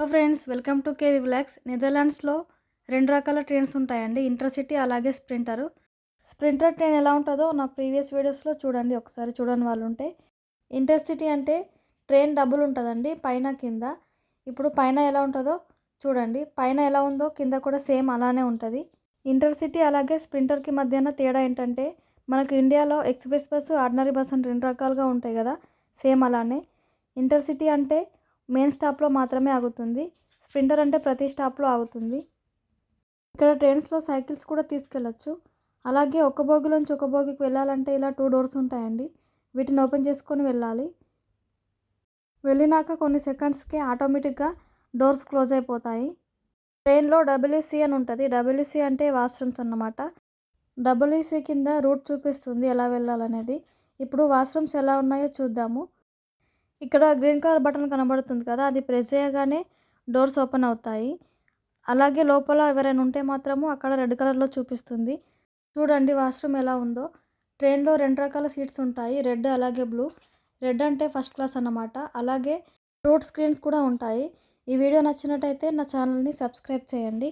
Hello friends welcome to KV blocks నెదర్లాండ్స్లో రెండు రకాల trains ఉంటాయండి. ఇంటర్సిటీ అలాగే స్ప్రింటర్. స్ప్రింటర్ ట్రైన్ ఎలా ఉంటుందో నా ప్రీవియస్ వీడియోస్లో చూడండి. ఒకసారి చూడని వాళ్ళు ఉంటే. ఇంటర్సిటీ అంటే ట్రైన్ డబుల్ ఉంటుందండి పైన కింద. ఇప్పుడు పైన ఎలా ఉంటుందో చూడండి. పైన ఎలా ఉందో కింద కూడా సేమ్ అలానే ఉంటుంది. ఇంటర్సిటీ అలాగే స్ప్రింటర్కి మధ్యన తేడా ఏంటంటే మనకు ఇండియాలో ఎక్స్ప్రెస్ బస్సు ఆర్డినరీ బస్ అని రెండు రకాలుగా ఉంటాయి కదా సేమ్ అలానే. ఇంటర్సిటీ అంటే మెయిన్ స్టాప్లో మాత్రమే ఆగుతుంది. స్ప్రింటర్ అంటే ప్రతి స్టాప్లో ఆగుతుంది. ఇక్కడ ట్రైన్స్లో సైకిల్స్ కూడా తీసుకెళ్ళచ్చు. అలాగే ఒక బోగిలోంచి ఒక బోగికి వెళ్ళాలంటే ఇలా టూ డోర్స్ ఉంటాయండి. వీటిని ఓపెన్ చేసుకొని వెళ్ళాలి. వెళ్ళినాక కొన్ని సెకండ్స్కే ఆటోమేటిక్గా డోర్స్ క్లోజ్ అయిపోతాయి. ట్రైన్లో డబ్ల్యూసీ అని ఉంటుంది. డబ్ల్యూసీ అంటే వాష్రూమ్స్ అన్నమాట. డబ్ల్యూసీ కింద రూట్ చూపిస్తుంది ఎలా వెళ్ళాలనేది. ఇప్పుడు వాష్రూమ్స్ ఎలా ఉన్నాయో చూద్దాము. ఇక్కడ గ్రీన్ కలర్ బటన్ కనబడుతుంది కదా అది ప్రెస్ చేయగానే డోర్స్ ఓపెన్ అవుతాయి. అలాగే లోపల ఎవరైనా ఉంటే మాత్రము అక్కడ రెడ్ కలర్లో చూపిస్తుంది. చూడండి వాష్రూమ్ ఎలా ఉందో. ట్రైన్లో రెండు రకాల సీట్స్ ఉంటాయి రెడ్ అలాగే బ్లూ. రెడ్ అంటే ఫస్ట్ క్లాస్ అన్నమాట. అలాగే రూట్ స్క్రీన్స్ కూడా ఉంటాయి. ఈ వీడియో నచ్చినట్టయితే నా ఛానల్ని సబ్స్క్రైబ్ చేయండి.